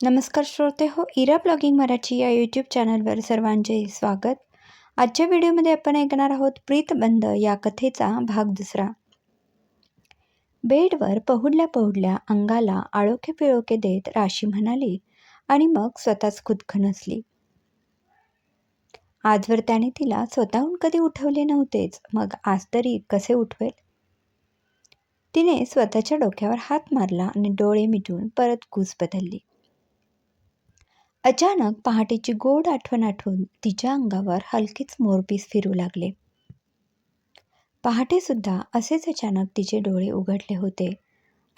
नमस्कार श्रोते हो इरा ब्लॉगिंग मराठी या यूट्यूब चॅनलवर सर्वांचे स्वागत. आजच्या व्हिडिओमध्ये आपण ऐकणार आहोत प्रीतबंध या कथेचा भाग दुसरा. बेडवर पहुडल्या पहुडल्या अंगाला आळोखे पिळोखे देत राशी म्हणाली आणि मग स्वतःच खुदखनसली आजवर त्याने तिला स्वतःहून कधी उठवले नव्हतेच मग आज तरी कसे उठवेल? तिने स्वतःच्या डोक्यावर हात मारला आणि डोळे मिटून परत कूस बदलली. अचानक पहाटेची गोड आठवण आठवून तिच्या अंगावर हलकेच मोरपीस फिरू लागले. पहाटेसुद्धा असेच अचानक तिचे डोळे उघडले होते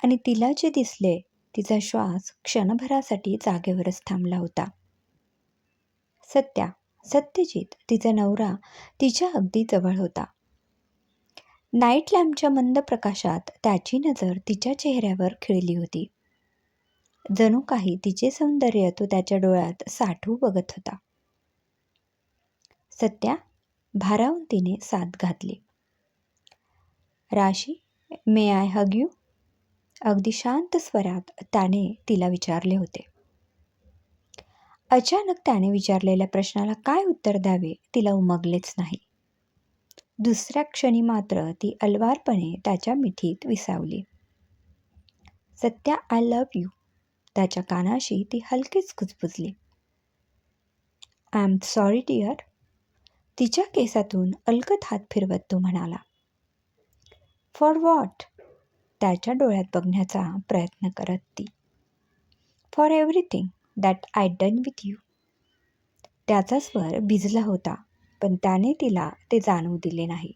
आणि तिला जे दिसले तिचा श्वास क्षणभरासाठी जागेवरच थांबला होता. सत्या सत्यजित तिचा नवरा तिच्या अगदी जवळ होता. नाईट लॅम्पच्या मंद प्रकाशात त्याची नजर तिच्या चेहऱ्यावर खिळली होती. जणू काही तिचे सौंदर्य तो त्याच्या डोळ्यात साठवू बघत होता. सत्या भारावून तिने साथ घातली. राशी मे आय हग यू अगदी शांत स्वरात त्याने तिला विचारले होते. अचानक त्याने विचारलेल्या प्रश्नाला काय उत्तर द्यावे तिला उमगलेच नाही. दुसऱ्या क्षणी मात्र ती अलवारपणे त्याच्या मिठीत विसावली. सत्या आय लव्ह यू त्याच्या कानाशी ती हलकीच कुजबुजली. आय एम सॉरी डिअर तिच्या केसातून अलकत हात फिरवत तो म्हणाला. फॉर वॉट त्याच्या डोळ्यात बघण्याचा प्रयत्न करत ती. For everything that I done with you त्याचा स्वर भिजला होता पण त्याने तिला ते जाणवू दिले नाही.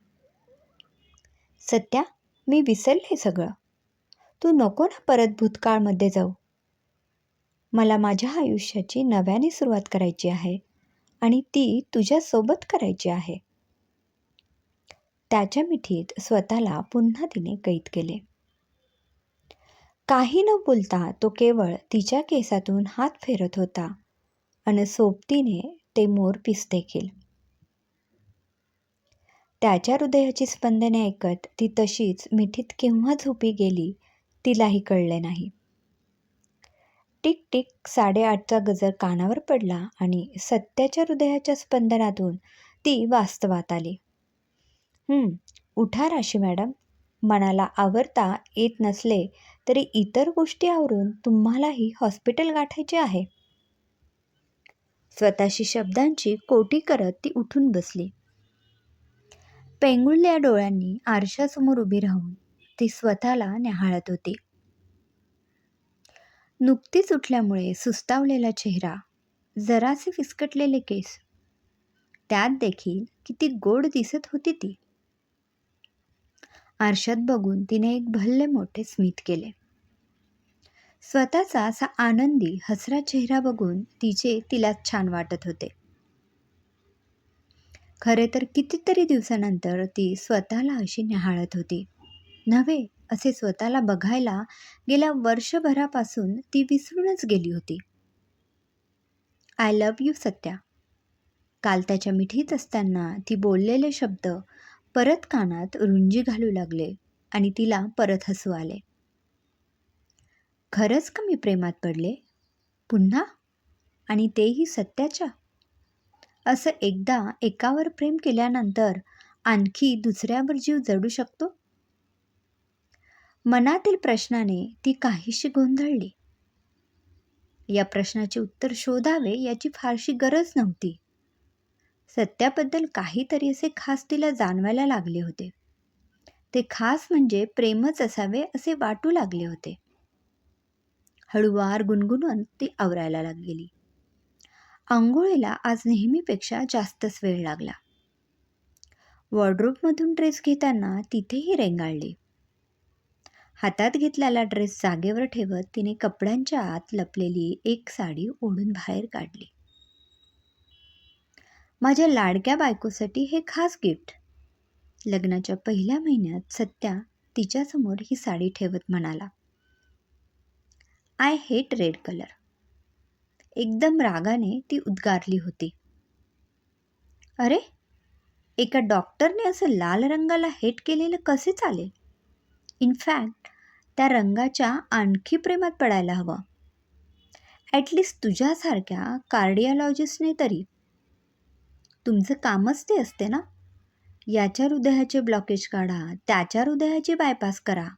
सत्या मी विसरले सगळं. तू नको ना परत भूतकाळमध्ये जाऊ. मला माझ्या आयुष्याची नव्याने सुरुवात करायची आहे आणि ती तुझ्यासोबत करायची आहे. त्याच्या मिठीत स्वतःला पुन्हा तिने कैद केले. काही न बोलता तो केवळ तिच्या केसातून हात फेरत होता आणि सोबतीने ते मोर पिस देखील त्याच्या हृदयाची स्पंदने ऐकत ती तशीच मिठीत केव्हा झोपी गेली तिलाही कळले नाही. टिक टिक साडेआठचा गजर कानावर पडला आणि सत्याच्या हृदयाच्या स्पंदनातून ती वास्तवात आली. उठा राशी मॅडम. मनाला आवरता येत नसले तरी इतर गोष्टी आवरून तुम्हालाही हॉस्पिटल गाठायचे आहे. स्वतःशी शब्दांची कोटी करत ती उठून बसली. पेंगुळल्या डोळ्यांनी आरशासमोर उभी राहून ती स्वतःला न्याहाळत होती. नुकतीच उठल्यामुळे सुस्तावलेला चेहरा जरासे विस्कटलेले केस. त्यात देखील किती गोड दिसत होती ती. आरशात बघून तिने एक भल्ले मोठे स्मित केले. स्वतःचा असा आनंदी हसरा चेहरा बघून तिचे तिला छान वाटत होते. खरे तर कितीतरी दिवसानंतर ती स्वतःला अशी निहाळत होती. नव्हे असे स्वतःला बघायला गेल्या वर्षभरापासून ती विसरूनच गेली होती. I love you Satya. काल त्याच्या मिठीत असताना ती बोललेले शब्द परत कानात रुंजी घालू लागले आणि तिला परत हसू आले. खरंच का मी प्रेमात पडले? पुन्हा? आणि तेही सत्याच्या? असं एकदा एकावर प्रेम केल्यानंतर आणखी दुसऱ्यावर जीव जडू शकतो? मनातील प्रश्नाने ती काहीशी गोंधळली. या प्रश्नाचे उत्तर शोधावे याची फारशी गरज नव्हती. सत्याबद्दल काहीतरी असे खास तिला जाणवायला लागले होते. ते खास म्हणजे प्रेमच असावे असे वाटू लागले होते. हळूवार गुणगुणून ती आवरायला लागली. आंघोळीला आज नेहमीपेक्षा जास्तच वेळ लागला. वॉर्ड्रोबमधून ड्रेस घेताना तिथेही रेंगाळली. हातात घेतलेला ड्रेस जागेवर ठेवत तिने कपड्यांच्या आत लपलेली एक साडी ओढून बाहेर काढली. माझ्या लाडक्या बायकोसाठी हे खास गिफ्ट. लग्नाच्या पहिल्या महिन्यात सत्या तिच्यासमोर ही साडी ठेवत म्हणाला आय हेट रेड कलर. एकदम रागाने ती उद्गारली होती. अरे एका डॉक्टरने असं लाल रंगाला हेट केलेलं कसे चालेल? इनफॅक्ट त्या रंगाच्या आणखी प्रेमात पडायला हवं. ॲटलिस्ट तुझ्यासारख्या कार्डिओलॉजिस्टने तरी. तुमचं कामच ते असते ना? याच्या हृदयाचे ब्लॉकेज काढा त्याच्या हृदयाची बायपास करा.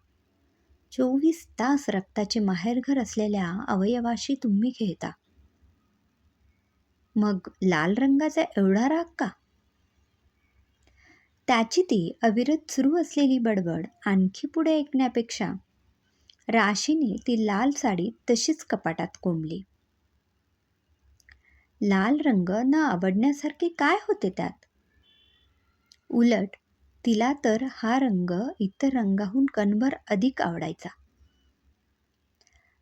चोवीस तास रक्ताचे माहेरघर असलेल्या अवयवाशी तुम्ही खेळता. मग लाल रंगाचा एवढा राग का? त्याची ती अविरत सुरू असलेली बडबड आणखी पुढे ऐकण्यापेक्षा राशीने ती लाल साडी तशीच कपाटात कोंबली. लाल रंग न आवडण्यासारखे काय होते त्यात? उलट तिला तर हा रंग इतर रंगाहून कणभर अधिक आवडायचा.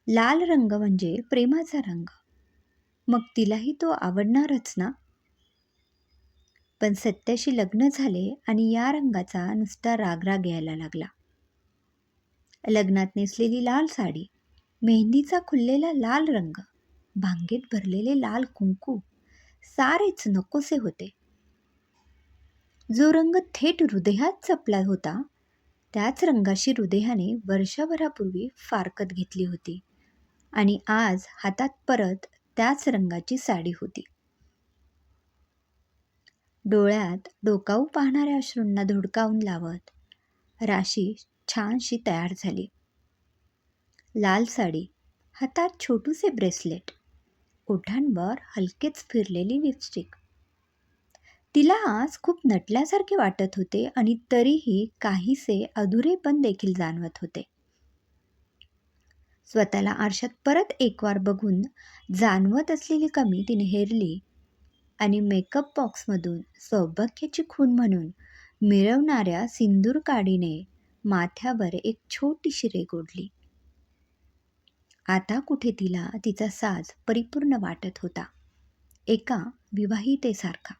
लाल रंग म्हणजे प्रेमाचा रंग. मग तिलाही तो आवडणारच ना? पण सत्याशी लग्न झाले आणि या रंगाचा नुसता रागराग यायला लागला. लग्नात नेसलेली लाल साडी मेहंदीचा खुललेला लाल रंग भांगेत भरलेले लाल कुंकू सारेच नकोसे होते. जो रंग थेट हृदयात जपला होता त्याच रंगाशी हृदयाने वर्षभरापूर्वी फारकत घेतली होती आणि आज हातात परत त्याच रंगाची साडी होती. डोळ्यात डोकावू पाहणाऱ्या अश्रूंना धुडकावून लावत राशी छानशी तयार झाली. लाल साडी हातात छोटूसे ब्रेसलेट ओठांवर हलकेच फिरलेली लिपस्टिक तिला आज खूप नटल्यासारखे वाटत होते आणि तरीही काहीसे अधुरेपण देखील जाणवत होते. स्वतःला आरशात परत एकवार बघून जाणवत असलेली कमी तिने हेरली आणि मेकअप बॉक्समधून सौभाग्याची खून म्हणून मिरवणाऱ्या सिंदूर काडीने माथ्यावर एक छोटीशी रेग ओढली आता कुठे तिला तिचा साज परिपूर्ण वाटत होता. एका विवाहितेसारखा.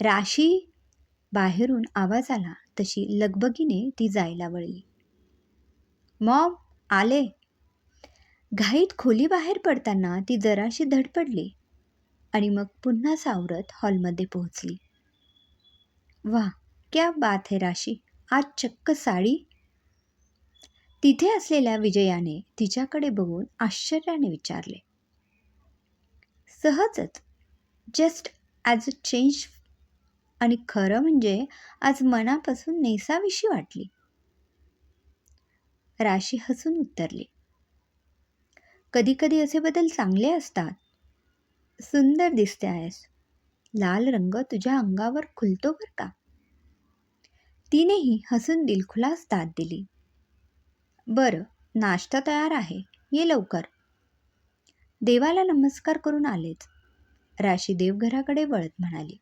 राशी बाहेरून आवाज आला तशी लगबगीने ती जायला वळली. मॉम आले. घाईत खोली बाहेर पडताना ती जराशी धडपडली आणि मग पुन्हा सावरत हॉलमध्ये पोहोचली. वा क्या बात है राशी. आज चक्क साडी तिथे असलेल्या विजयाने तिच्याकडे बघून आश्चर्याने विचारले. सहजच. जस्ट ॲज अ चेंज आणि खरं म्हणजे आज मनापासून नेसाविषयी वाटली. राशी हसून उत्तरली. कधीकधी असे बदल चांगले असतात. सुंदर दिसते आहेस. लाल रंग तुझ्या अंगावर खुलतो बर का? तिनेही हसून दिलखुलास दाद दिली. बरं नाश्ता तयार आहे ये लवकर. देवाला नमस्कार करून आलेच. राशी देवघराकडे वळत म्हणाली.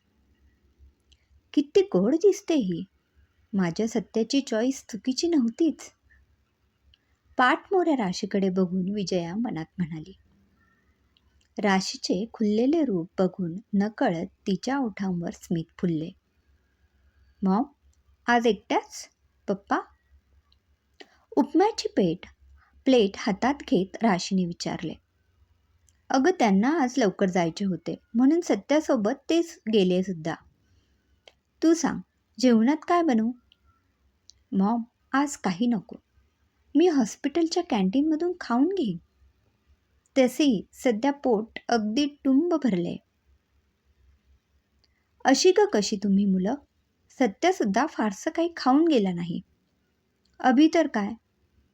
किती गोड दिसते ही. माझ्या सत्याची चॉईस चुकीची नव्हतीच. पाठमोऱ्या राशीकडे बघून विजया मनात म्हणाली. राशीचे खुललेले रूप बघून नकळत तिच्या ओठांवर स्मित फुलले. मॉम आज एकट्याच पप्पा? उपम्याची पेट. प्लेट हातात घेत राशीने विचारले. अगं त्यांना आज लवकर जायचे होते. म्हणून सत्यासोबत तेच गेले सुद्धा. तू सांग जेवणात काय बनवू? मॉम आज काही नको. मी हॉस्पिटलच्या कॅन्टीनमधून खाऊन घेईन. तसेही सध्या पोट अगदी टुंब भरले अशी का कशी तुम्ही मुलं? सत्यसुद्धा फारसं काही खाऊन गेला नाही. अभि तर काय?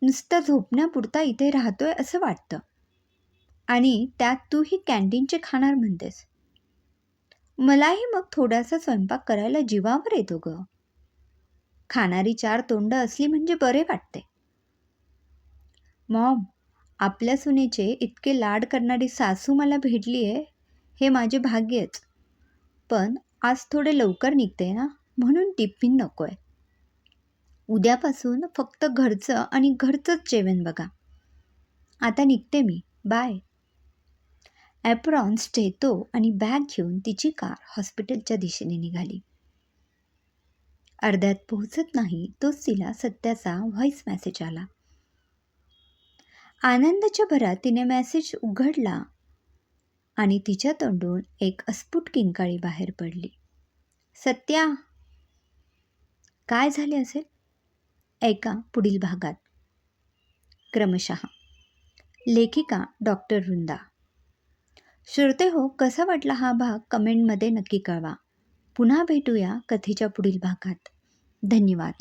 नुसतं झोपण्यापुरता इथे राहतोय असं वाटतं. आणि त्यात तूही कॅन्टीनचे खाणार म्हणतेस. मलाही मग थोडासा स्वयंपाक करायला जीवावर येतो ग. खाणारी चार तोंड असली म्हणजे बरे वाटते. मॉम आपल्या सुनेचे इतके लाड करणारी सासू मला भेटली आहे हे माझे भाग्यच. पण आज थोडे लवकर निघते ना? म्हणून टिफिन नको आहे उद्यापासून फक्त घरचं आणि घरचंच जेवण बघा. आता निघते मी. बाय. ॲप्रॉन स्टेतो आणि बॅग घेऊन तिची कार हॉस्पिटलच्या दिशेने निघाली. अर्ध्यात पोहोचत नाही तोच तिला सत्याचा व्हॉइस मेसेज आला. आनंदाच्या भरात तिने मेसेज उघडला आणि तिच्या तोंडून एक अस्फुट किंकाळी बाहेर पडली. सत्या! काय झाले असेल ऐका पुढील भागात. क्रमशः. लेखिका डॉक्टर वृंदा. श्रोते हो कसा वाटला हा भाग? कमेंटमध्ये नक्की कळवा. पुन्हा भेटूया कथेच्या पुढील भागात. धन्यवाद.